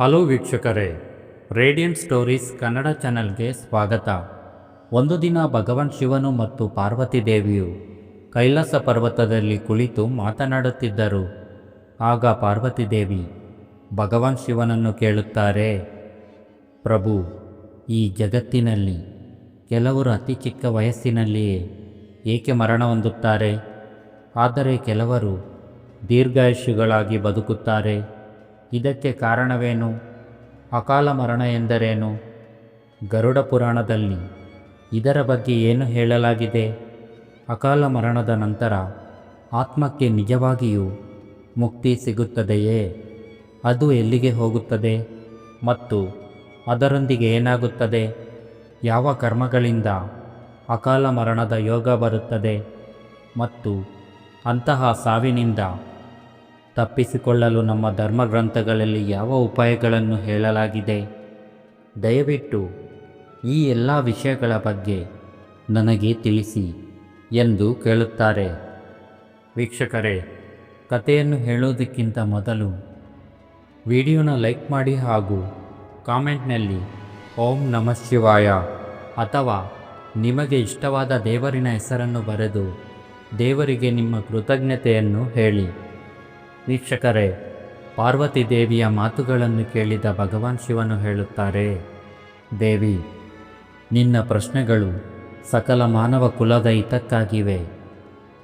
Hello ವೀಕ್ಷಕರೇ, radiant stories Kannada ಚಾನೆಲ್ಗೆ ಸ್ವಾಗತ. ಒಂದು ದಿನ ಭಗವಾನ್ ಶಿವನು ಮತ್ತು ಪಾರ್ವತಿ ದೇವಿಯು ಕೈಲಾಸ ಪರ್ವತದಲ್ಲಿ ಕುಳಿತು ಮಾತನಾಡುತ್ತಿದ್ದರು. ಆಗ ಪಾರ್ವತಿ ದೇವಿ ಭಗವಾನ್ ಶಿವನನ್ನು ಕೇಳುತ್ತಾರೆ, ಪ್ರಭು, ಈ ಜಗತ್ತಿನಲ್ಲಿ ಕೆಲವರು ಅತಿ ಚಿಕ್ಕ ವಯಸ್ಸಿನಲ್ಲಿಯೇ ಏಕೆ ಮರಣ ಹೊಂದುತ್ತಾರೆ? ಆದರೆ ಕೆಲವರು ದೀರ್ಘಾಯುಷಿಗಳಾಗಿ ಬದುಕುತ್ತಾರೆ. ಇದಕ್ಕೆ ಕಾರಣವೇನು? ಅಕಾಲ ಮರಣ ಎಂದರೇನು? ಗರುಡ ಪುರಾಣದಲ್ಲಿ ಇದರ ಬಗ್ಗೆ ಏನು ಹೇಳಲಾಗಿದೆ? ಅಕಾಲ ಮರಣದ ನಂತರ ಆತ್ಮಕ್ಕೆ ನಿಜವಾಗಿಯೂ ಮುಕ್ತಿ ಸಿಗುತ್ತದೆಯೇ? ಅದು ಎಲ್ಲಿಗೆ ಹೋಗುತ್ತದೆ? ಮತ್ತು ಅದರೊಂದಿಗೆ ಏನಾಗುತ್ತದೆ? ಯಾವ ಕರ್ಮಗಳಿಂದ ಅಕಾಲ ಮರಣದ ಯೋಗ ಬರುತ್ತದೆ? ಮತ್ತು ಅಂತಹ ಸಾವಿನಿಂದ ತಪ್ಪಿಸಿಕೊಳ್ಳಲು ನಮ್ಮ ಧರ್ಮಗ್ರಂಥಗಳಲ್ಲಿ ಯಾವ ಉಪಾಯಗಳನ್ನು ಹೇಳಲಾಗಿದೆ? ದಯವಿಟ್ಟು ಈ ಎಲ್ಲ ವಿಷಯಗಳ ಬಗ್ಗೆ ನನಗೆ ತಿಳಿಸಿ ಎಂದು ಕೇಳುತ್ತಾರೆ. ವೀಕ್ಷಕರೇ, ಕಥೆಯನ್ನು ಹೇಳೋದಕ್ಕಿಂತ ಮೊದಲು ವಿಡಿಯೋನ ಲೈಕ್ ಮಾಡಿ ಹಾಗೂ ಕಾಮೆಂಟ್ನಲ್ಲಿ ಓಂ ನಮಃ ಶಿವಾಯ ಅಥವಾ ನಿಮಗೆ ಇಷ್ಟವಾದ ದೇವರಿನ ಹೆಸರನ್ನು ಬರೆದು ದೇವರಿಗೆ ನಿಮ್ಮ ಕೃತಜ್ಞತೆಯನ್ನು ಹೇಳಿ. ವೀಕ್ಷಕರೇ, ಪಾರ್ವತಿ ದೇವಿಯ ಮಾತುಗಳನ್ನು ಕೇಳಿದ ಭಗವಾನ್ ಶಿವನು ಹೇಳುತ್ತಾರೆ, ದೇವಿ, ನಿನ್ನ ಪ್ರಶ್ನೆಗಳು ಸಕಲ ಮಾನವ ಕುಲದ ಹಿತಕ್ಕಾಗಿವೆ.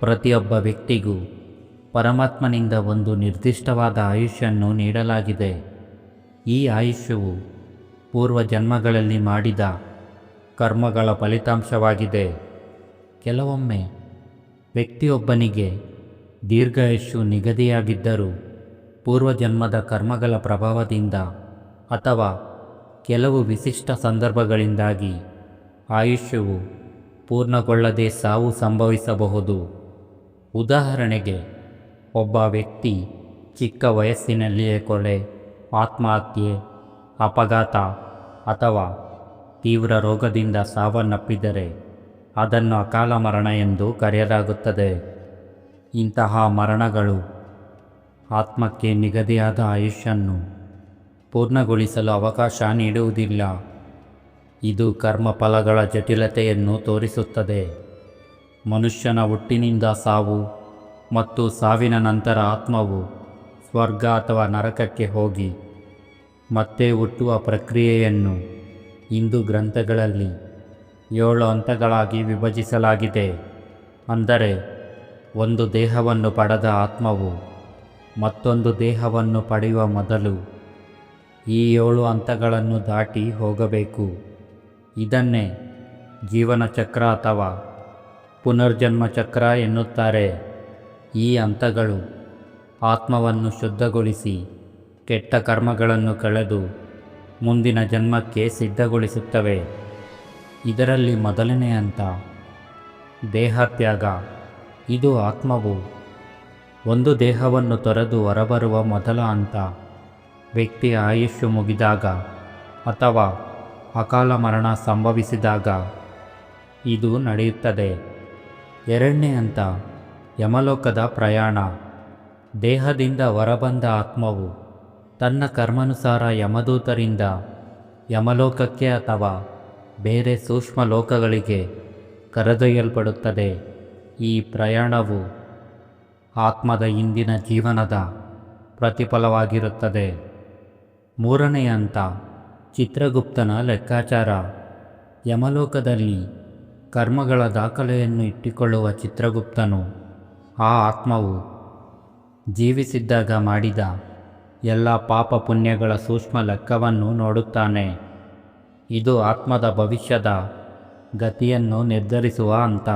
ಪ್ರತಿಯೊಬ್ಬ ವ್ಯಕ್ತಿಗೂ ಪರಮಾತ್ಮನಿಂದ ಒಂದು ನಿರ್ದಿಷ್ಟವಾದ ಆಯುಷ್ಯನ್ನು ನೀಡಲಾಗಿದೆ. ಈ ಆಯುಷ್ಯವು ಪೂರ್ವ ಜನ್ಮಗಳಲ್ಲಿ ಮಾಡಿದ ಕರ್ಮಗಳ ಫಲಿತಾಂಶವಾಗಿದೆ. ಕೆಲವೊಮ್ಮೆ ವ್ಯಕ್ತಿಯೊಬ್ಬನಿಗೆ ದೀರ್ಘಾಯುಷ್ಯು ನಿಗದಿಯಾಗಿದ್ದರೂ ಪೂರ್ವಜನ್ಮದ ಕರ್ಮಗಳ ಪ್ರಭಾವದಿಂದ ಅಥವಾ ಕೆಲವು ವಿಶಿಷ್ಟ ಸಂದರ್ಭಗಳಿಂದಾಗಿ ಆಯುಷ್ಯವು ಪೂರ್ಣಗೊಳ್ಳದೆ ಸಾವು ಸಂಭವಿಸಬಹುದು. ಉದಾಹರಣೆಗೆ, ಒಬ್ಬ ವ್ಯಕ್ತಿ ಚಿಕ್ಕ ವಯಸ್ಸಿನಲ್ಲಿಯೇ ಕೊಲೆ, ಆತ್ಮಹತ್ಯೆ, ಅಪಘಾತ ಅಥವಾ ತೀವ್ರ ರೋಗದಿಂದ ಸಾವನ್ನಪ್ಪಿದರೆ ಅದನ್ನು ಅಕಾಲ ಮರಣ ಎಂದು ಕರೆಯಲಾಗುತ್ತದೆ. ಇಂತಹ ಮರಣಗಳು ಆತ್ಮಕ್ಕೆ ನಿಗದಿಯಾದ ಆಯುಷ್ಯನ್ನು ಪೂರ್ಣಗೊಳಿಸಲು ಅವಕಾಶ ನೀಡುವುದಿಲ್ಲ. ಇದು ಕರ್ಮಫಲಗಳ ಜಟಿಲತೆಯನ್ನು ತೋರಿಸುತ್ತದೆ. ಮನುಷ್ಯನ ಹುಟ್ಟಿನಿಂದ ಸಾವು ಮತ್ತು ಸಾವಿನ ನಂತರ ಆತ್ಮವು ಸ್ವರ್ಗ ಅಥವಾ ನರಕಕ್ಕೆ ಹೋಗಿ ಮತ್ತೆ ಹುಟ್ಟುವ ಪ್ರಕ್ರಿಯೆಯನ್ನು ಹಿಂದೂ ಗ್ರಂಥಗಳಲ್ಲಿ ಏಳು ಹಂತಗಳಾಗಿ ವಿಭಜಿಸಲಾಗಿದೆ. ಅಂದರೆ ಒಂದು ದೇಹವನ್ನು ಪಡೆದ ಆತ್ಮವು ಮತ್ತೊಂದು ದೇಹವನ್ನು ಪಡೆಯುವ ಮೊದಲು ಈ ಏಳು ಹಂತಗಳನ್ನು ದಾಟಿ ಹೋಗಬೇಕು. ಇದನ್ನೇ ಜೀವನ ಚಕ್ರ ಅಥವಾ ಪುನರ್ಜನ್ಮ ಚಕ್ರ ಎನ್ನುತ್ತಾರೆ. ಈ ಹಂತಗಳು ಆತ್ಮವನ್ನು ಶುದ್ಧಗೊಳಿಸಿ ಕೆಟ್ಟ ಕರ್ಮಗಳನ್ನು ಕಳೆದು ಮುಂದಿನ ಜನ್ಮಕ್ಕೆ ಸಿದ್ಧಗೊಳಿಸುತ್ತವೆ. ಇದರಲ್ಲಿ ಮೊದಲನೇ ಹಂತ ದೇಹತ್ಯಾಗ. ಇದು ಆತ್ಮವು. ಒಂದು ದೇಹವನ್ನು ತೊರೆದು ಹೊರಬರುವ ಮೊದಲ ಹಂತ, ವ್ಯಕ್ತಿಯ ಆಯುಷ್ಯು ಮುಗಿದಾಗ ಅಥವಾ ಅಕಾಲ ಮರಣ ಸಂಭವಿಸಿದಾಗ ಇದು ನಡೆಯುತ್ತದೆ. ಎರಡನೇ ಹಂತ, ಯಮಲೋಕದ ಪ್ರಯಾಣ. ದೇಹದಿಂದ ಹೊರಬಂದ ಆತ್ಮವು ತನ್ನ ಕರ್ಮಾನುಸಾರ ಯಮದೂತರಿಂದ ಯಮಲೋಕಕ್ಕೆ ಅಥವಾ ಬೇರೆ ಸೂಕ್ಷ್ಮ ಲೋಕಗಳಿಗೆ ಕರೆದೊಯ್ಯಲ್ಪಡುತ್ತದೆ. ಈ ಪ್ರಯಾಣವು ಆತ್ಮದ ಇಂದಿನ ಜೀವನದ ಪ್ರತಿಫಲವಾಗಿರುತ್ತದೆ. ಮೂರನೇ ಹಂತ, ಚಿತ್ರಗುಪ್ತನ ಲೆಕ್ಕಾಚಾರ. ಯಮಲೋಕದಲ್ಲಿ ಕರ್ಮಗಳ ದಾಖಲೆಯನ್ನು ಇಟ್ಟುಕೊಳ್ಳುವ ಚಿತ್ರಗುಪ್ತನು ಆ ಆತ್ಮವು ಜೀವಿಸಿದ್ದಾಗ ಮಾಡಿದ ಎಲ್ಲ ಪಾಪ ಪುಣ್ಯಗಳ ಸೂಕ್ಷ್ಮ ಲೆಕ್ಕವನ್ನು ನೋಡುತ್ತಾನೆ. ಇದು ಆತ್ಮದ ಭವಿಷ್ಯದ ಗತಿಯನ್ನು ನಿರ್ಧರಿಸುವ ಹಂತ.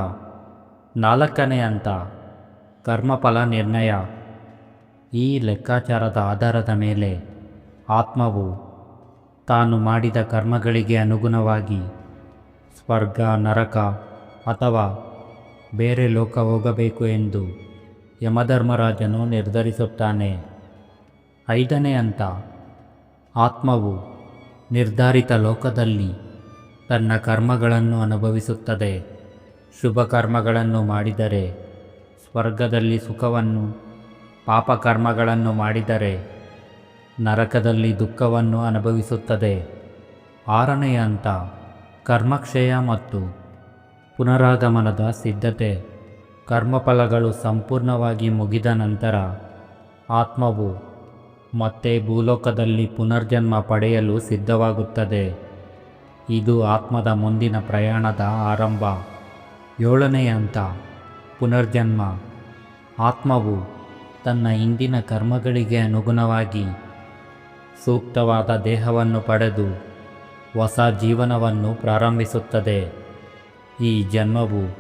ನಾಲ್ಕನೇ ಹಂತ, ಕರ್ಮಫಲ ನಿರ್ಣಯ. ಈ ಲೆಕ್ಕಾಚಾರದ ಆಧಾರದ ಮೇಲೆ ಆತ್ಮವು ತಾನು ಮಾಡಿದ ಕರ್ಮಗಳಿಗೆ ಅನುಗುಣವಾಗಿ ಸ್ವರ್ಗ, ನರಕ ಅಥವಾ ಬೇರೆ ಲೋಕ ಹೋಗಬೇಕು ಎಂದು ಯಮಧರ್ಮರಾಜನು ನಿರ್ಧರಿಸುತ್ತಾನೆ. ಐದನೇ ಹಂತ, ಆತ್ಮವು ನಿರ್ಧಾರಿತ ಲೋಕದಲ್ಲಿ ತನ್ನ ಕರ್ಮಗಳನ್ನು ಅನುಭವಿಸುತ್ತದೆ. ಶುಭ ಕರ್ಮಗಳನ್ನು ಮಾಡಿದರೆ, ಸ್ವರ್ಗದಲ್ಲಿ ಸುಖವನ್ನು, ಪಾಪಕರ್ಮಗಳನ್ನು ಮಾಡಿದರೆ ನರಕದಲ್ಲಿ ದುಃಖವನ್ನು ಅನುಭವಿಸುತ್ತದೆ. ಆರನೆಯ ಹಂತ, ಕರ್ಮಕ್ಷಯ ಮತ್ತು ಪುನರಾಗಮನದ ಸಿದ್ಧತೆ. ಕರ್ಮಫಲಗಳು ಸಂಪೂರ್ಣವಾಗಿ ಮುಗಿದ ನಂತರ ಆತ್ಮವು ಮತ್ತೆ ಭೂಲೋಕದಲ್ಲಿ ಪುನರ್ಜನ್ಮ ಪಡೆಯಲು ಸಿದ್ಧವಾಗುತ್ತದೆ. ಇದು ಆತ್ಮದ ಮುಂದಿನ ಪ್ರಯಾಣದ ಆರಂಭ. ಏಳನೇ ಹಂತ, ಪುನರ್ಜನ್ಮ. ಆತ್ಮವು ತನ್ನ ಹಿಂದಿನ ಕರ್ಮಗಳಿಗೆ ಅನುಗುಣವಾಗಿ ಸೂಕ್ತವಾದ ದೇಹವನ್ನು ಪಡೆದು ಹೊಸ ಜೀವನವನ್ನು ಪ್ರಾರಂಭಿಸುತ್ತದೆ. ಈ ಜನ್ಮವು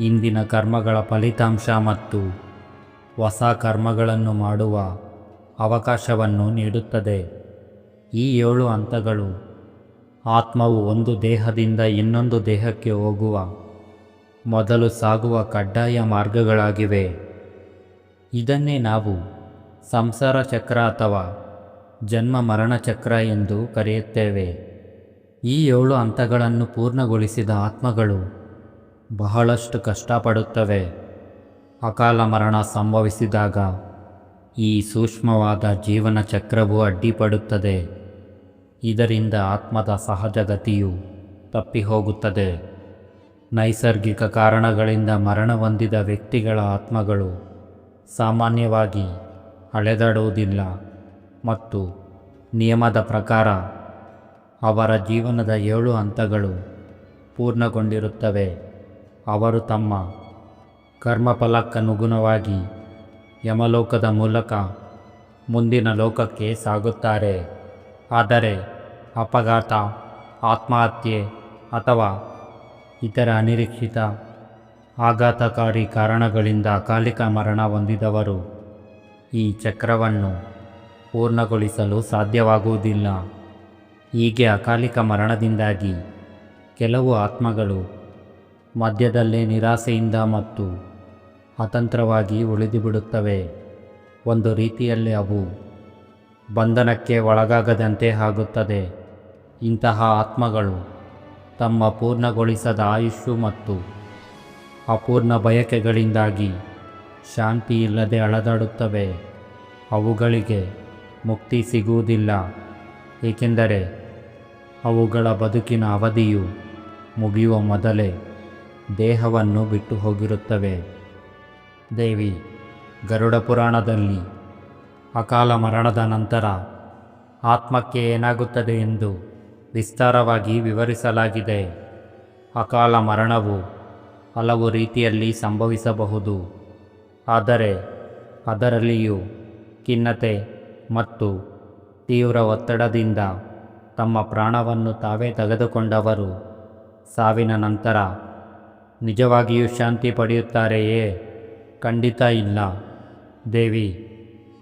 ಇಂದಿನ ಕರ್ಮಗಳ ಫಲಿತಾಂಶ ಮತ್ತು ಹೊಸ ಕರ್ಮಗಳನ್ನು ಮಾಡುವ ಅವಕಾಶವನ್ನು ನೀಡುತ್ತದೆ. ಈ ಏಳು ಹಂತಗಳು ಆತ್ಮವು ಒಂದು ದೇಹದಿಂದ ಇನ್ನೊಂದು ದೇಹಕ್ಕೆ ಹೋಗುವ ಮೊದಲು ಸಾಗುವ ಕಡ್ಡಾಯ ಮಾರ್ಗಗಳಾಗಿವೆ. ಇದನ್ನೇ ನಾವು ಸಂಸಾರ ಚಕ್ರ ಅಥವಾ ಜನ್ಮ ಮರಣ ಚಕ್ರ ಎಂದು ಕರೆಯುತ್ತೇವೆ. ಈ ಏಳು ಹಂತಗಳನ್ನು ಪೂರ್ಣಗೊಳಿಸಿದ ಆತ್ಮಗಳು ಬಹಳಷ್ಟು ಕಷ್ಟಪಡುತ್ತವೆ. ಅಕಾಲ ಮರಣ ಸಂಭವಿಸಿದಾಗ ಈ ಸೂಕ್ಷ್ಮವಾದ ಜೀವನ ಚಕ್ರವು ಅಡ್ಡಿಪಡುತ್ತದೆ. ಇದರಿಂದ ಆತ್ಮದ ಸಹಜಗತಿಯು ತಪ್ಪಿಹೋಗುತ್ತದೆ. ನೈಸರ್ಗಿಕ ಕಾರಣಗಳಿಂದ ಮರಣ ಹೊಂದಿದ ವ್ಯಕ್ತಿಗಳ ಆತ್ಮಗಳು ಸಾಮಾನ್ಯವಾಗಿ ಅಳೆದಾಡುವುದಿಲ್ಲ ಮತ್ತು ನಿಯಮದ ಪ್ರಕಾರ ಅವರ ಜೀವನದ ಏಳು ಹಂತಗಳು ಪೂರ್ಣಗೊಂಡಿರುತ್ತವೆ. ಅವರು ತಮ್ಮ ಕರ್ಮಫಲಕ್ಕನುಗುಣವಾಗಿ ಯಮಲೋಕದ ಮೂಲಕ ಮುಂದಿನ ಲೋಕಕ್ಕೆ ಸಾಗುತ್ತಾರೆ. ಆದರೆ ಅಪಘಾತ, ಆತ್ಮಹತ್ಯೆ ಅಥವಾ ಇತರ ಅನಿರೀಕ್ಷಿತ ಆಘಾತಕಾರಿ ಕಾರಣಗಳಿಂದ ಅಕಾಲಿಕ ಮರಣ ಹೊಂದಿದವರು ಈ ಚಕ್ರವನ್ನು ಪೂರ್ಣಗೊಳಿಸಲು ಸಾಧ್ಯವಾಗುವುದಿಲ್ಲ. ಹೀಗೆ ಅಕಾಲಿಕ ಮರಣದಿಂದಾಗಿ ಕೆಲವು ಆತ್ಮಗಳು ಮಧ್ಯದಲ್ಲೇ ನಿರಾಸೆಯಿಂದ ಮತ್ತು ಅತಂತ್ರವಾಗಿ ಉಳಿದುಬಿಡುತ್ತವೆ. ಒಂದು ರೀತಿಯಲ್ಲಿ ಅವು ಬಂಧನಕ್ಕೆ ಒಳಗಾಗದಂತೆ ಆಗುತ್ತದೆ. ಇಂತಹ ಆತ್ಮಗಳು ತಮ್ಮ ಪೂರ್ಣಗೊಳಿಸದ ಆಯುಷ್ಯು ಮತ್ತು ಅಪೂರ್ಣ ಬಯಕೆಗಳಿಂದಾಗಿ ಶಾಂತಿ ಇಲ್ಲದೆ ಅಳದಾಡುತ್ತವೆ. ಅವುಗಳಿಗೆ ಮುಕ್ತಿ ಸಿಗುವುದಿಲ್ಲ, ಏಕೆಂದರೆ ಅವುಗಳ ಬದುಕಿನ ಅವಧಿಯು ಮುಗಿಯುವ ಮೊದಲೇ ದೇಹವನ್ನು ಬಿಟ್ಟು ಹೋಗಿರುತ್ತವೆ. ದೇವಿ, ಗರುಡ ಪುರಾಣದಲ್ಲಿ ಅಕಾಲ ಮರಣದ ನಂತರ ಆತ್ಮಕ್ಕೆ ಏನಾಗುತ್ತದೆ ಎಂದು ವಿಸ್ತಾರವಾಗಿ ವಿವರಿಸಲಾಗಿದೆ. ಅಕಾಲ ಮರಣವು ಹಲವು ರೀತಿಯಲ್ಲಿ ಸಂಭವಿಸಬಹುದು. ಆದರೆ ಅದರಲ್ಲಿಯೂ ಖಿನ್ನತೆ ಮತ್ತು ತೀವ್ರ ಒತ್ತಡದಿಂದ ತಮ್ಮ ಪ್ರಾಣವನ್ನು ತಾವೇ ತೆಗೆದುಕೊಂಡವರು. ಸಾವಿನ ನಂತರ ನಿಜವಾಗಿಯೂ ಶಾಂತಿ ಪಡೆಯುತ್ತಾರೆಯೇ? ಖಂಡಿತ ಇಲ್ಲ. ದೇವಿ,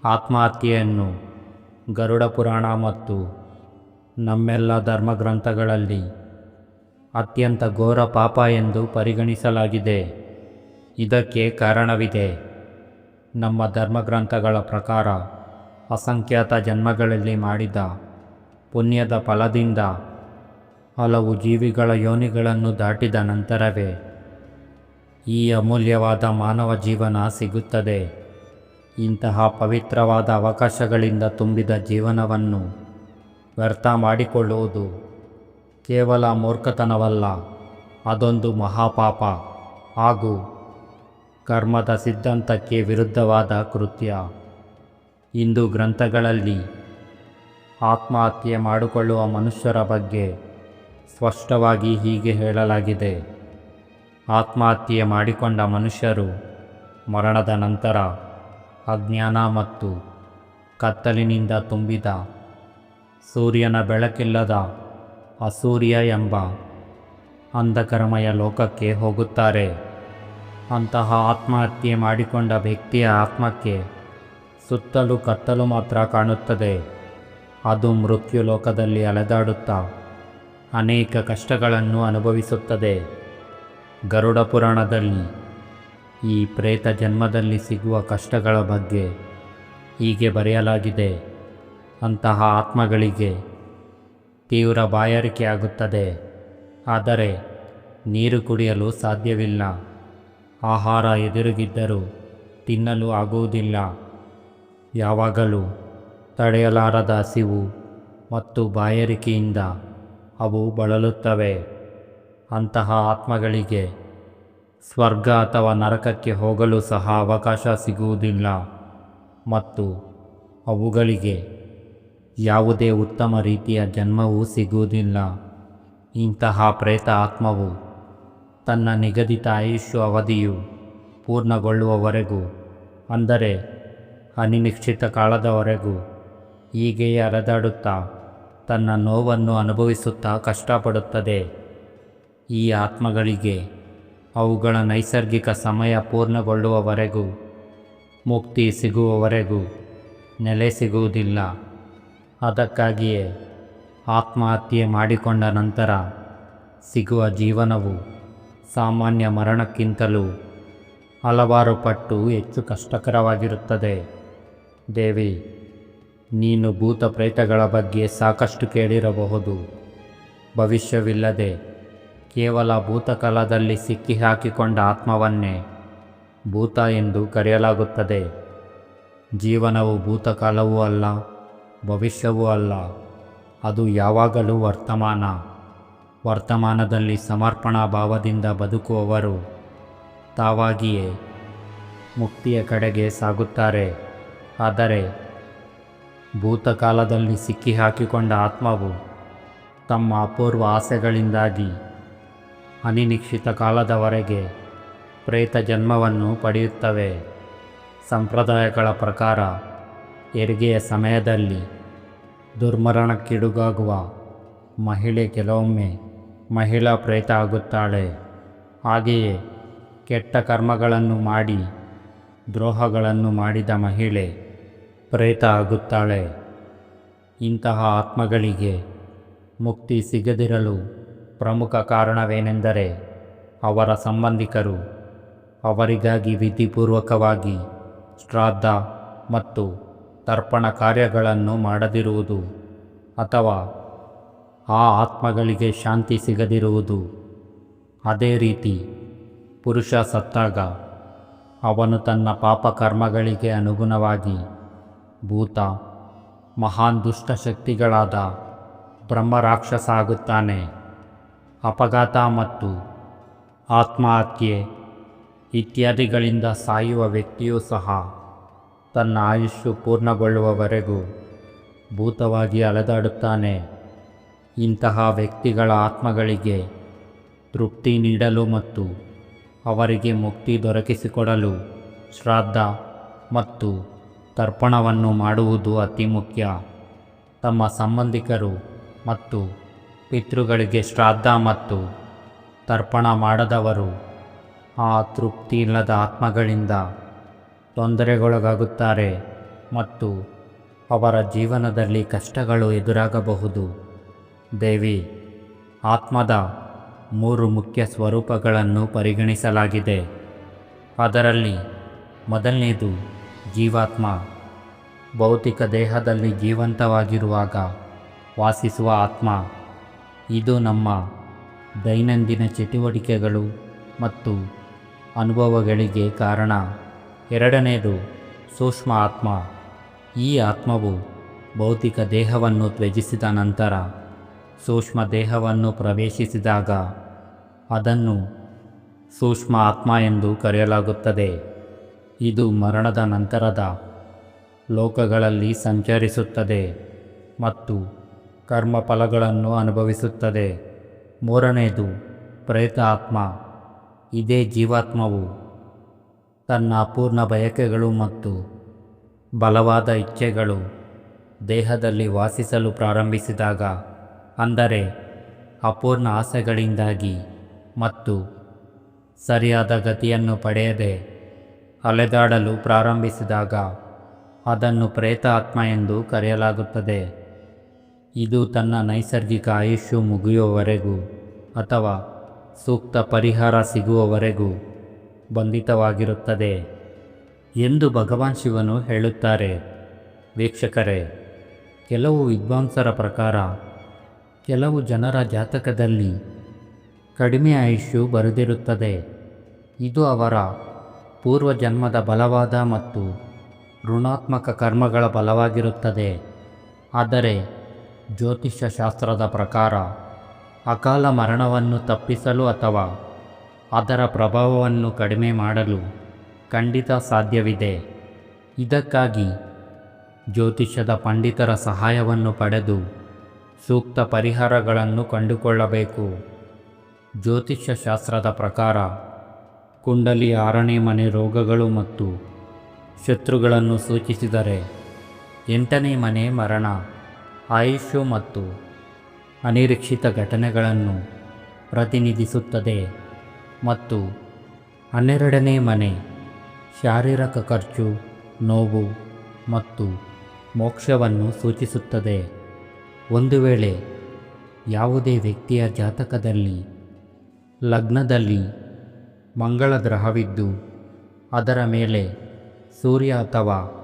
ಆತ್ಮಹತ್ಯೆಯನ್ನು ಗರುಡ ಪುರಾಣ ಮತ್ತು ನಮ್ಮೆಲ್ಲ ಧರ್ಮಗ್ರಂಥಗಳಲ್ಲಿ ಅತ್ಯಂತ ಘೋರ ಪಾಪ ಎಂದು ಪರಿಗಣಿಸಲಾಗಿದೆ. ಇದಕ್ಕೆ ಕಾರಣವಿದೆ. ನಮ್ಮ ಧರ್ಮಗ್ರಂಥಗಳ ಪ್ರಕಾರ ಅಸಂಖ್ಯಾತ ಜನ್ಮಗಳಲ್ಲಿ ಮಾಡಿದ ಪುಣ್ಯದ ಫಲದಿಂದ ಹಲವು ಜೀವಿಗಳ ಯೋನಿಗಳನ್ನು ದಾಟಿದ ನಂತರವೇ ಈ ಅಮೂಲ್ಯವಾದ ಮಾನವ ಜೀವನ ಸಿಗುತ್ತದೆ. ಇಂತಹ ಪವಿತ್ರವಾದ ಅವಕಾಶಗಳಿಂದ ತುಂಬಿದ ಜೀವನವನ್ನು ವ್ಯರ್ಥ ಮಾಡಿಕೊಳ್ಳುವುದು ಕೇವಲ ಮೂರ್ಖತನವಲ್ಲ, ಅದೊಂದು ಮಹಾಪಾಪ ಹಾಗೂ ಕರ್ಮದ ಸಿದ್ಧಾಂತಕ್ಕೆ ವಿರುದ್ಧವಾದ ಕೃತ್ಯ. ಇಂದು ಗ್ರಂಥಗಳಲ್ಲಿ ಆತ್ಮಹತ್ಯೆ ಮಾಡಿಕೊಳ್ಳುವ ಮನುಷ್ಯರ ಬಗ್ಗೆ ಸ್ಪಷ್ಟವಾಗಿ ಹೀಗೆ ಹೇಳಲಾಗಿದೆ. ಆತ್ಮಹತ್ಯೆ ಮಾಡಿಕೊಂಡ ಮನುಷ್ಯರು ಮರಣದ ನಂತರ ಅಜ್ಞಾನ ಮತ್ತು ಕತ್ತಲಿನಿಂದ ತುಂಬಿದ ಸೂರ್ಯನ ಬೆಳಕಿಲ್ಲದ ಅಸೂರ್ಯ ಎಂಬ ಅಂಧಕರಮಯ ಲೋಕಕ್ಕೆ ಹೋಗುತ್ತಾರೆ. ಅಂತಹ ಆತ್ಮಹತ್ಯೆ ಮಾಡಿಕೊಂಡ ವ್ಯಕ್ತಿಯ ಆತ್ಮಕ್ಕೆ ಸುತ್ತಲೂ ಕತ್ತಲು ಮಾತ್ರ ಕಾಣುತ್ತದೆ. ಅದು ಮೃತ್ಯು ಲೋಕದಲ್ಲಿ ಅಲೆದಾಡುತ್ತಾ ಅನೇಕ ಕಷ್ಟಗಳನ್ನು ಅನುಭವಿಸುತ್ತದೆ. ಗರುಡ ಪುರಾಣದಲ್ಲಿ ಈ ಪ್ರೇತ ಜನ್ಮದಲ್ಲಿ ಸಿಗುವ ಕಷ್ಟಗಳ ಬಗ್ಗೆ ಹೀಗೆ ಬರೆಯಲಾಗಿದೆ. ಅಂತಹ ಆತ್ಮಗಳಿಗೆ ತೀವ್ರ ಬಾಯಾರಿಕೆಯಾಗುತ್ತದೆ. ಆದರೆ ನೀರು ಕುಡಿಯಲು ಸಾಧ್ಯವಿಲ್ಲ. ಆಹಾರ ಎದುರುಗಿದ್ದರೂ ತಿನ್ನಲು ಆಗುವುದಿಲ್ಲ. ಯಾವಾಗಲೂ ತಡೆಯಲಾರದ ಹಸಿವು ಮತ್ತು ಬಾಯಾರಿಕೆಯಿಂದ ಅವು ಬಳಲುತ್ತವೆ. ಅಂತಹ ಆತ್ಮಗಳಿಗೆ ಸ್ವರ್ಗ ಅಥವಾ ನರಕಕ್ಕೆ ಹೋಗಲು ಸಹ ಅವಕಾಶ ಸಿಗುವುದಿಲ್ಲ ಮತ್ತು ಅವುಗಳಿಗೆ ಯಾವುದೇ ಉತ್ತಮ ರೀತಿಯ ಜನ್ಮವೂ ಸಿಗುವುದಿಲ್ಲ. ಇಂತಹ ಪ್ರೇತ ಆತ್ಮವು ತನ್ನ ನಿಗದಿತ ಆಯುಷ್ಯ ಅವಧಿಯು ಪೂರ್ಣಗೊಳ್ಳುವವರೆಗೂ, ಅಂದರೆ ಅನಿರೀಕ್ಷಿತ ಕಾಲದವರೆಗೂ ಹೀಗೆಯೇ ಅರದಾಡುತ್ತಾ ತನ್ನ ನೋವನ್ನು ಅನುಭವಿಸುತ್ತಾ ಕಷ್ಟಪಡುತ್ತದೆ. ಈ ಆತ್ಮಗಳಿಗೆ ಅವುಗಳ ನೈಸರ್ಗಿಕ ಸಮಯ ಪೂರ್ಣಗೊಳ್ಳುವವರೆಗೂ, ಮುಕ್ತಿ ಸಿಗುವವರೆಗೂ ನೆಲೆ ಸಿಗುವುದಿಲ್ಲ. ಅದಕ್ಕಾಗಿಯೇ ಆತ್ಮಹತ್ಯೆ ಮಾಡಿಕೊಂಡ ನಂತರ ಸಿಗುವ ಜೀವನವು ಸಾಮಾನ್ಯ ಮರಣಕ್ಕಿಂತಲೂ ಹಲವಾರು ಪಟ್ಟು ಹೆಚ್ಚು ಕಷ್ಟಕರವಾಗಿರುತ್ತದೆ. ದೇವಿ, ನೀನು ಭೂತ ಪ್ರೇತಗಳ ಬಗ್ಗೆ ಸಾಕಷ್ಟು ಕೇಳಿರಬಹುದು. ಭವಿಷ್ಯವಿಲ್ಲದೆ ಕೇವಲ ಭೂತಕಾಲದಲ್ಲಿ ಸಿಕ್ಕಿಹಾಕಿಕೊಂಡ ಆತ್ಮವನ್ನೇ ಭೂತ ಎಂದು ಕರೆಯಲಾಗುತ್ತದೆ. ಜೀವನವು ಭೂತಕಾಲವೂ ಅಲ್ಲ ಭವಿಷ್ಯವೂ ಅಲ್ಲ, ಅದು ಯಾವಾಗಲೂ ವರ್ತಮಾನ. ವರ್ತಮಾನದಲ್ಲಿ ಸಮರ್ಪಣಾ ಭಾವದಿಂದ ಬದುಕುವವರು ತಾವಾಗಿಯೇ ಮುಕ್ತಿಯ ಕಡೆಗೆ ಸಾಗುತ್ತಾರೆ. ಆದರೆ ಭೂತಕಾಲದಲ್ಲಿ ಸಿಕ್ಕಿಹಾಕಿಕೊಂಡ ಆತ್ಮವು ತಮ್ಮ ಅಪೂರ್ವ ಆಸೆಗಳಿಂದಾಗಿ ಅನಿರೀಕ್ಷಿತ ಕಾಲದವರೆಗೆ ಪ್ರೇತ ಜನ್ಮವನ್ನು ಪಡೆಯುತ್ತವೆ. ಸಂಪ್ರದಾಯಗಳ ಪ್ರಕಾರ ಹೆರಿಗೆಯ ಸಮಯದಲ್ಲಿ ದುರ್ಮರಣಕ್ಕಿಡುಗಾಗುವ ಮಹಿಳೆ ಕೆಲವೊಮ್ಮೆ ಮಹಿಳಾ ಪ್ರೇತ ಆಗುತ್ತಾಳೆ. ಹಾಗೆಯೇ ಕೆಟ್ಟ ಕರ್ಮಗಳನ್ನು ಮಾಡಿ ದ್ರೋಹಗಳನ್ನು ಮಾಡಿದ ಮಹಿಳೆ ಪ್ರೇತ ಆಗುತ್ತಾಳೆ. ಇಂತಹ ಆತ್ಮಗಳಿಗೆ ಮುಕ್ತಿ ಸಿಗದಿರಲು ಪ್ರಮುಖ ಕಾರಣವೇನೆಂದರೆ ಅವರ ಸಂಬಂಧಿಕರು ಅವರಿಗಾಗಿ ವಿಧಿಪೂರ್ವಕವಾಗಿ ಶ್ರಾದ್ದ ಮತ್ತು ತರ್ಪಣ ಕಾರ್ಯಗಳನ್ನು ಮಾಡದಿರುವುದು ಅಥವಾ ಆ ಆತ್ಮಗಳಿಗೆ ಶಾಂತಿ ಸಿಗದಿರುವುದು. ಅದೇ ರೀತಿ ಪುರುಷ ಸತ್ತಾಗ ಅವನು ತನ್ನ ಪಾಪಕರ್ಮಗಳಿಗೆ ಅನುಗುಣವಾಗಿ ಭೂತ, ಮಹಾನ್ ದುಷ್ಟಶಕ್ತಿಗಳಾದ ಬ್ರಹ್ಮರಾಕ್ಷಸ ಆಗುತ್ತಾನೆ. ಅಪಘಾತ ಮತ್ತು ಆತ್ಮಹತ್ಯೆ ಇತ್ಯಾದಿಗಳಿಂದ ಸಾಯುವ ವ್ಯಕ್ತಿಯೂ ಸಹ ತನ್ನ ಆಯುಷ್ಯು ಪೂರ್ಣಗೊಳ್ಳುವವರೆಗೂ ಭೂತವಾಗಿ ಅಲೆದಾಡುತ್ತಾನೆ. ಇಂತಹ ವ್ಯಕ್ತಿಗಳ ಆತ್ಮಗಳಿಗೆ ತೃಪ್ತಿ ನೀಡಲು ಮತ್ತು ಅವರಿಗೆ ಮುಕ್ತಿ ದೊರಕಿಸಿಕೊಡಲು ಶ್ರಾದ್ದ ಮತ್ತು ತರ್ಪಣವನ್ನು ಮಾಡುವುದು ಅತಿ ಮುಖ್ಯ. ತಮ್ಮ ಸಂಬಂಧಿಕರು ಮತ್ತು ಪಿತೃಗಳಿಗೆ ಶ್ರಾದ್ದ ಮತ್ತು ತರ್ಪಣ ಮಾಡದವರು ಆ ತೃಪ್ತಿ ಇಲ್ಲದ ಆತ್ಮಗಳಿಂದ ತೊಂದರೆಗೊಳಗಾಗುತ್ತಾರೆ ಮತ್ತು ಅವರ ಜೀವನದಲ್ಲಿ ಕಷ್ಟಗಳು ಎದುರಾಗಬಹುದು. ದೇವಿ, ಆತ್ಮದ ಮೂರು ಮುಖ್ಯ ಸ್ವರೂಪಗಳನ್ನು ಪರಿಗಣಿಸಲಾಗಿದೆ. ಅದರಲ್ಲಿ ಮೊದಲನೇದು ಜೀವಾತ್ಮ. ಭೌತಿಕ ದೇಹದಲ್ಲಿ ಜೀವಂತವಾಗಿರುವಾಗ ವಾಸಿಸುವ ಆತ್ಮ. ಇದು ನಮ್ಮ ದೈನಂದಿನ ಚಟುವಟಿಕೆಗಳು ಮತ್ತು ಅನುಭವಗಳಿಗೆ ಕಾರಣ. ಎರಡನೇದು ಸೂಕ್ಷ್ಮ ಆತ್ಮ. ಈ ಆತ್ಮವು ಭೌತಿಕ ದೇಹವನ್ನು ತ್ಯಜಿಸಿದ ನಂತರ ಸೂಕ್ಷ್ಮ ದೇಹವನ್ನು ಪ್ರವೇಶಿಸಿದಾಗ ಅದನ್ನು ಸೂಕ್ಷ್ಮ ಆತ್ಮ ಎಂದು ಕರೆಯಲಾಗುತ್ತದೆ. ಇದು ಮರಣದ ನಂತರದ ಲೋಕಗಳಲ್ಲಿ ಸಂಚರಿಸುತ್ತದೆ ಮತ್ತು ಕರ್ಮಫಲಗಳನ್ನು ಅನುಭವಿಸುತ್ತದೆ. ಮೂರನೆಯದು ಪ್ರೇತ ಆತ್ಮ ಇದೇ ಜೀವಾತ್ಮವು ತನ್ನ ಅಪೂರ್ಣ ಬಯಕೆಗಳು ಮತ್ತು ಬಲವಾದ ಇಚ್ಛೆಗಳು ದೇಹದಲ್ಲಿ ವಾಸಿಸಲು ಪ್ರಾರಂಭಿಸಿದಾಗ, ಅಂದರೆ ಅಪೂರ್ಣ ಆಸೆಗಳಿಂದಾಗಿ ಮತ್ತು ಸರಿಯಾದ ಗತಿಯನ್ನು ಪಡೆಯದೆ ಅಲೆದಾಡಲು ಪ್ರಾರಂಭಿಸಿದಾಗ ಅದನ್ನು ಪ್ರೇತ ಆತ್ಮ ಎಂದು ಕರೆಯಲಾಗುತ್ತದೆ. ಇದು ತನ್ನ ನೈಸರ್ಗಿಕ ಆಯುಷ್ಯು ಮುಗಿಯುವವರೆಗೂ ಅಥವಾ ಸೂಕ್ತ ಪರಿಹಾರ ಸಿಗುವವರೆಗೂ ಬಂಧಿತವಾಗಿರುತ್ತದೆ ಎಂದು ಭಗವಾನ್ ಶಿವನು ಹೇಳುತ್ತಾರೆ. ವೀಕ್ಷಕರೇ, ಕೆಲವು ವಿದ್ವಾಂಸರ ಪ್ರಕಾರ, ಕೆಲವು ಜನರ ಜಾತಕದಲ್ಲಿ ಕಡಿಮೆ ಆಯುಷ್ಯು ಬರೆದಿರುತ್ತದೆ. ಇದು ಅವರ ಪೂರ್ವಜನ್ಮದ ಬಲವಾದ ಮತ್ತು ಋಣಾತ್ಮಕ ಕರ್ಮಗಳ ಬಲವಾಗಿರುತ್ತದೆ. ಆದರೆ ಜ್ಯೋತಿಷ್ಯ ಶಾಸ್ತ್ರದ ಪ್ರಕಾರ, ಅಕಾಲ ಮರಣವನ್ನು ತಪ್ಪಿಸಲು ಅಥವಾ ಅದರ ಪ್ರಭಾವವನ್ನು ಕಡಿಮೆ ಮಾಡಲು ಖಂಡಿತ ಸಾಧ್ಯವಿದೆ. ಇದಕ್ಕಾಗಿ ಜ್ಯೋತಿಷ್ಯದ ಪಂಡಿತರ ಸಹಾಯವನ್ನು ಪಡೆದು ಸೂಕ್ತ ಪರಿಹಾರಗಳನ್ನು ಕಂಡುಕೊಳ್ಳಬೇಕು. ಜ್ಯೋತಿಷ್ಯ ಶಾಸ್ತ್ರದ ಪ್ರಕಾರ ಕುಂಡಲಿ, ಆರನೇ ಮನೆ ರೋಗಗಳು ಮತ್ತು ಶತ್ರುಗಳನ್ನು ಸೂಚಿಸಿದರೆ ಎಂಟನೇ ಮನೆ ಮರಣ ಆಯುಷು ಮತ್ತು ಅನಿರೀಕ್ಷಿತ ಘಟನೆಗಳನ್ನು ಪ್ರತಿನಿಧಿಸುತ್ತದೆ. ಮತ್ತು ಹನ್ನೆರಡನೇ ಮನೆ, ಶಾರೀರಿಕ ಖರ್ಚು, ನೋವು ಮತ್ತು ಮೋಕ್ಷವನ್ನು ಸೂಚಿಸುತ್ತದೆ. ಒಂದು ವೇಳೆ ಯಾವುದೇ ವ್ಯಕ್ತಿಯ ಜಾತಕದಲ್ಲಿ, ಲಗ್ನದಲ್ಲಿ ಮಂಗಳ ಗ್ರಹವಿದ್ದು ಅದರ ಮೇಲೆ ಸೂರ್ಯ ಅಥವಾ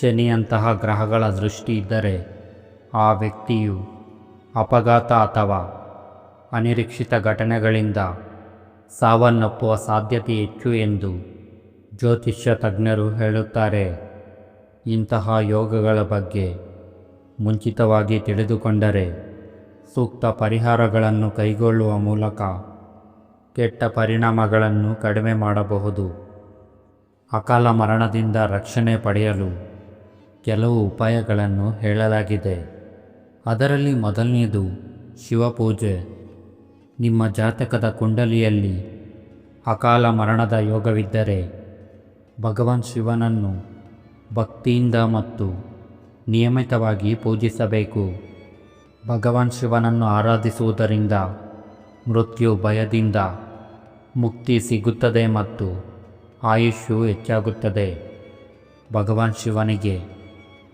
ಶನಿಯಂತಹ ಗ್ರಹಗಳ ದೃಷ್ಟಿ ಇದ್ದರೆ, ಆ ವ್ಯಕ್ತಿಯು ಅಪಘಾತ ಅಥವಾ ಅನಿರೀಕ್ಷಿತ ಘಟನೆಗಳಿಂದ ಸಾವನ್ನಪ್ಪುವ ಸಾಧ್ಯತೆ ಹೆಚ್ಚು ಎಂದು ಜ್ಯೋತಿಷ್ಯ ತಜ್ಞರು ಹೇಳುತ್ತಾರೆ. ಇಂತಹ ಯೋಗಗಳ ಬಗ್ಗೆ ಮುಂಚಿತವಾಗಿ ತಿಳಿದುಕೊಂಡರೆ ಸೂಕ್ತ ಪರಿಹಾರಗಳನ್ನು ಕೈಗೊಳ್ಳುವ ಮೂಲಕ ಕೆಟ್ಟ ಪರಿಣಾಮಗಳನ್ನು ಕಡಿಮೆ ಮಾಡಬಹುದು. ಅಕಾಲ ಮರಣದಿಂದ ರಕ್ಷಣೆ ಪಡೆಯಲು ಕೆಲವು ಉಪಾಯಗಳನ್ನು ಹೇಳಲಾಗಿದೆ. ಅದರಲ್ಲಿ ಮೊದಲನೆಯದು ಶಿವಪೂಜೆ. ನಿಮ್ಮ ಜಾತಕದ ಕುಂಡಲಿಯಲ್ಲಿ ಅಕಾಲ ಮರಣದ ಯೋಗವಿದ್ದರೆ ಭಗವಾನ್ ಶಿವನನ್ನು ಭಕ್ತಿಯಿಂದ ಮತ್ತು ನಿಯಮಿತವಾಗಿ ಪೂಜಿಸಬೇಕು. ಭಗವಾನ್ ಶಿವನನ್ನು ಆರಾಧಿಸುವುದರಿಂದ ಮೃತ್ಯು ಭಯದಿಂದ ಮುಕ್ತಿ ಸಿಗುತ್ತದೆ ಮತ್ತು ಆಯುಷ್ಯು ಹೆಚ್ಚಾಗುತ್ತದೆ. ಭಗವಾನ್ ಶಿವನಿಗೆ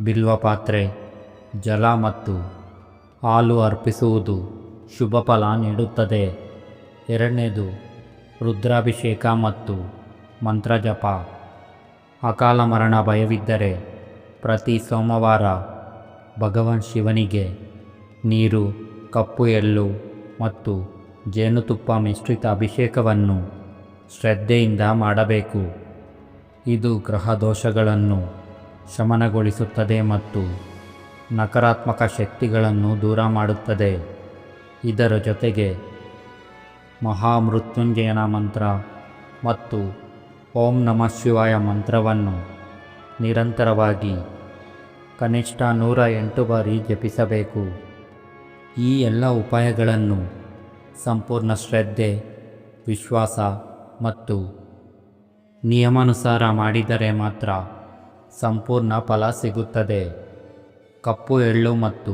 ಬಿಲ್ವ ಪಾತ್ರೆ ಜಲ ಮತ್ತು ಹಾಲು ಅರ್ಪಿಸುವುದು ಶುಭ ಫಲ ನೀಡುತ್ತದೆ. ಎರಡನೇದು, ರುದ್ರಾಭಿಷೇಕ ಮತ್ತು ಮಂತ್ರಜಪ. ಅಕಾಲ ಮರಣ ಭಯವಿದ್ದರೆ ಪ್ರತಿ ಸೋಮವಾರ ಭಗವಾನ್ ಶಿವನಿಗೆ ನೀರು, ಕಪ್ಪು ಎಳ್ಳು ಮತ್ತು ಜೇನುತುಪ್ಪ ಮಿಶ್ರಿತ ಅಭಿಷೇಕವನ್ನು ಶ್ರದ್ಧೆಯಿಂದ ಮಾಡಬೇಕು. ಇದು ಗ್ರಹ ದೋಷಗಳನ್ನು ಶಮನಗೊಳಿಸುತ್ತದೆ ಮತ್ತು ನಕಾರಾತ್ಮಕ ಶಕ್ತಿಗಳನ್ನು ದೂರ ಮಾಡುತ್ತದೆ. ಇದರ ಜೊತೆಗೆ ಮಹಾಮೃತ್ಯುಂಜಯನ ಮಂತ್ರ ಮತ್ತು ಓಂ ನಮಃ ಶಿವಾಯ ಮಂತ್ರವನ್ನು ನಿರಂತರವಾಗಿ ಕನಿಷ್ಠ ನೂರ ಎಂಟು ಬಾರಿ ಜಪಿಸಬೇಕು. ಈ ಎಲ್ಲ ಉಪಾಯಗಳನ್ನು ಸಂಪೂರ್ಣ ಶ್ರದ್ಧೆ, ವಿಶ್ವಾಸ ಮತ್ತು ನಿಯಮಾನುಸಾರ ಮಾಡಿದರೆ ಮಾತ್ರ ಸಂಪೂರ್ಣ ಫಲ ಸಿಗುತ್ತದೆ. ಕಪ್ಪು ಎಳ್ಳು ಮತ್ತು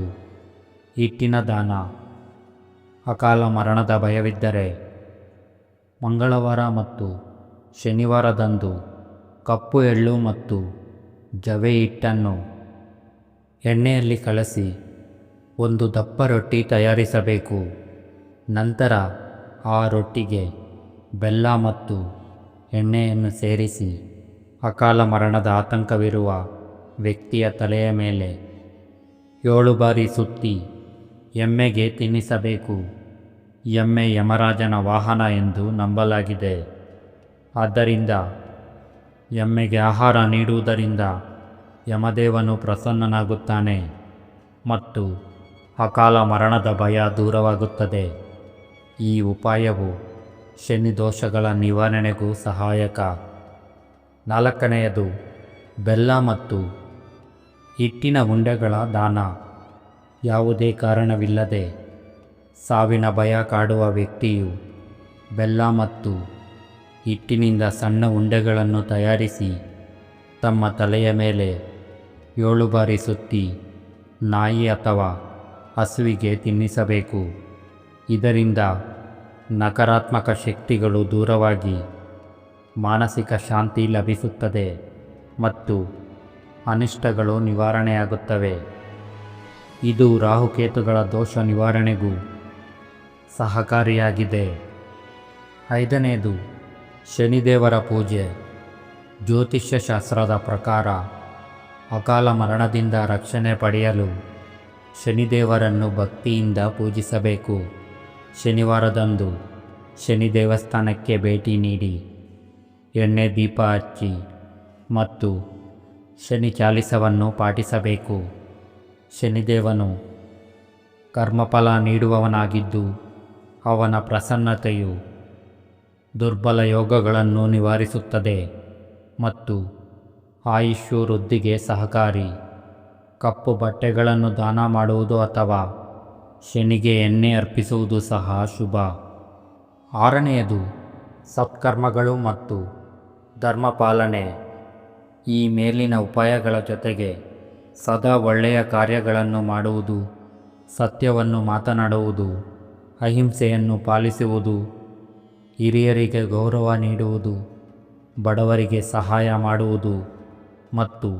ಹಿಟ್ಟಿನ ದಾನ. ಅಕಾಲ ಮರಣದ ಭಯವಿದ್ದರೆ ಮಂಗಳವಾರ ಮತ್ತು ಶನಿವಾರದಂದು ಕಪ್ಪು ಎಳ್ಳು ಮತ್ತು ಜವೆ ಹಿಟ್ಟನ್ನು ಎಣ್ಣೆಯಲ್ಲಿ ಕಲಸಿ ಒಂದು ದಪ್ಪ ರೊಟ್ಟಿ ತಯಾರಿಸಬೇಕು. ನಂತರ ಆ ರೊಟ್ಟಿಗೆ ಬೆಲ್ಲ ಮತ್ತು ಎಣ್ಣೆಯನ್ನು ಸೇರಿಸಿ ಅಕಾಲ ಮರಣದ ಆತಂಕವಿರುವ ವ್ಯಕ್ತಿಯ ತಲೆಯ ಮೇಲೆ ಏಳು ಬಾರಿ ಸುತ್ತಿ ಎಮ್ಮೆಗೆ ತಿನ್ನಿಸಬೇಕು. ಎಮ್ಮೆ ಯಮರಾಜನ ವಾಹನ ಎಂದು ನಂಬಲಾಗಿದೆ. ಆದ್ದರಿಂದ ಎಮ್ಮೆಗೆ ಆಹಾರ ನೀಡುವುದರಿಂದ ಯಮದೇವನು ಪ್ರಸನ್ನನಾಗುತ್ತಾನೆ ಮತ್ತು ಅಕಾಲ ಮರಣದ ಭಯ ದೂರವಾಗುತ್ತದೆ. ಈ ಉಪಾಯವು ಶನಿ ದೋಷಗಳ ನಿವಾರಣೆಗೂ ಸಹಾಯಕ. ನಾಲ್ಕನೆಯದು ಬೆಲ್ಲ ಮತ್ತು ಹಿಟ್ಟಿನ ಉಂಡೆಗಳ ದಾನ. ಯಾವುದೇ ಕಾರಣವಿಲ್ಲದೆ ಸಾವಿನ ಭಯ ಕಾಡುವ ವ್ಯಕ್ತಿಯು ಬೆಲ್ಲ ಮತ್ತು ಹಿಟ್ಟಿನಿಂದ ಸಣ್ಣ ಉಂಡೆಗಳನ್ನು ತಯಾರಿಸಿ ತಮ್ಮ ತಲೆಯ ಮೇಲೆ ಏಳು ಬಾರಿ ಸುತ್ತಿ ನಾಯಿ ಅಥವಾ ಹಸುವಿಗೆ ತಿನ್ನಿಸಬೇಕು. ಇದರಿಂದ ನಕಾರಾತ್ಮಕ ಶಕ್ತಿಗಳು ದೂರವಾಗಿ ಮಾನಸಿಕ ಶಾಂತಿ ಲಭಿಸುತ್ತದೆ ಮತ್ತು ಅನಿಷ್ಟಗಳು ನಿವಾರಣೆಯಾಗುತ್ತವೆ. ಇದು ರಾಹುಕೇತುಗಳ ದೋಷ ನಿವಾರಣೆಗೂ ಸಹಕಾರಿಯಾಗಿದೆ. ಐದನೆಯದು ಶನಿದೇವರ ಪೂಜೆ. ಜ್ಯೋತಿಷ್ಯ ಶಾಸ್ತ್ರದ ಪ್ರಕಾರ, ಅಕಾಲ ಮರಣದಿಂದ ರಕ್ಷಣೆ ಪಡೆಯಲು ಶನಿದೇವರನ್ನು ಭಕ್ತಿಯಿಂದ ಪೂಜಿಸಬೇಕು. ಶನಿವಾರದಂದು ಶನಿ ದೇವಸ್ಥಾನಕ್ಕೆ ಭೇಟಿ ನೀಡಿ ಎಣ್ಣೆ ದೀಪ ಹಚ್ಚಿ ಮತ್ತು ಶನಿ ಚಾಲಿಸವನ್ನು ಪಾಠಿಸಬೇಕು ಶನಿದೇವನು ಕರ್ಮಫಲ ನೀಡುವವನಾಗಿದ್ದು ಅವನ ಪ್ರಸನ್ನತೆಯು ದುರ್ಬಲ ಯೋಗಗಳನ್ನು ನಿವಾರಿಸುತ್ತದೆ ಮತ್ತು ಆಯುಷ್ಯು ವೃದ್ಧಿಗೆ ಸಹಕಾರಿ. ಕಪ್ಪು ಬಟ್ಟೆಗಳನ್ನು ದಾನ ಮಾಡುವುದು ಅಥವಾ ಶನಿಗೆ ಎಣ್ಣೆ ಅರ್ಪಿಸುವುದು ಸಹ ಶುಭ. ಆರನೆಯದು, ಸತ್ಕರ್ಮಗಳು ಮತ್ತು ಧರ್ಮಪಾಲನೆ. ಈ ಮೇಲಿನ ಉಪಾಯಗಳ ಜೊತೆಗೆ ಸದಾ ಒಳ್ಳೆಯ ಕಾರ್ಯಗಳನ್ನು ಮಾಡುವುದು, ಸತ್ಯವನ್ನು ಮಾತನಾಡುವುದು, ಅಹಿಂಸೆಯನ್ನು ಪಾಲಿಸುವುದು, ಹಿರಿಯರಿಗೆ ಗೌರವ ನೀಡುವುದು, ಬಡವರಿಗೆ ಸಹಾಯ ಮಾಡುವುದು ಮತ್ತು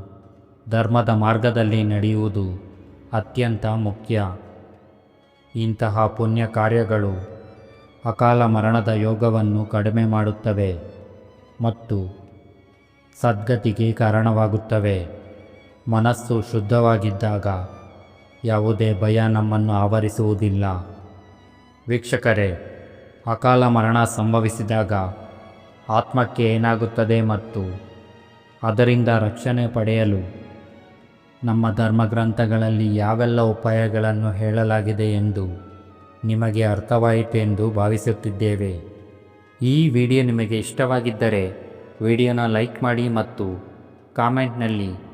ಧರ್ಮದ ಮಾರ್ಗದಲ್ಲಿ ನಡೆಯುವುದು ಅತ್ಯಂತ ಮುಖ್ಯ. ಇಂತಹ ಪುಣ್ಯ ಕಾರ್ಯಗಳು ಅಕಾಲ ಮರಣದ ಯೋಗವನ್ನು ಕಡಿಮೆ ಮಾಡುತ್ತವೆ ಮತ್ತು ಸದ್ಗತಿಗೆ ಕಾರಣವಾಗುತ್ತವೆ. ಮನಸ್ಸು ಶುದ್ಧವಾಗಿದ್ದಾಗ ಯಾವುದೇ ಭಯ ನಮ್ಮನ್ನು ಆವರಿಸುವುದಿಲ್ಲ. ವೀಕ್ಷಕರೇ, ಅಕಾಲ ಮರಣ ಸಂಭವಿಸಿದಾಗ ಆತ್ಮಕ್ಕೆ ಏನಾಗುತ್ತದೆ ಮತ್ತು ಅದರಿಂದ ರಕ್ಷಣೆ ಪಡೆಯಲು ನಮ್ಮ ಧರ್ಮಗ್ರಂಥಗಳಲ್ಲಿ ಯಾವೆಲ್ಲ ಉಪಾಯಗಳನ್ನು ಹೇಳಲಾಗಿದೆ ಎಂದು ನಿಮಗೆ ಅರ್ಥವಾಯಿತು ಎಂದು ಭಾವಿಸುತ್ತಿದ್ದೇವೆ. ಈ ವಿಡಿಯೋ ನಿಮಗೆ ಇಷ್ಟವಾಗಿದ್ದರೆ ವಿಡಿಯೋನ ಲೈಕ್ ಮಾಡಿ ಮತ್ತು ಕಾಮೆಂಟ್ನಲ್ಲಿ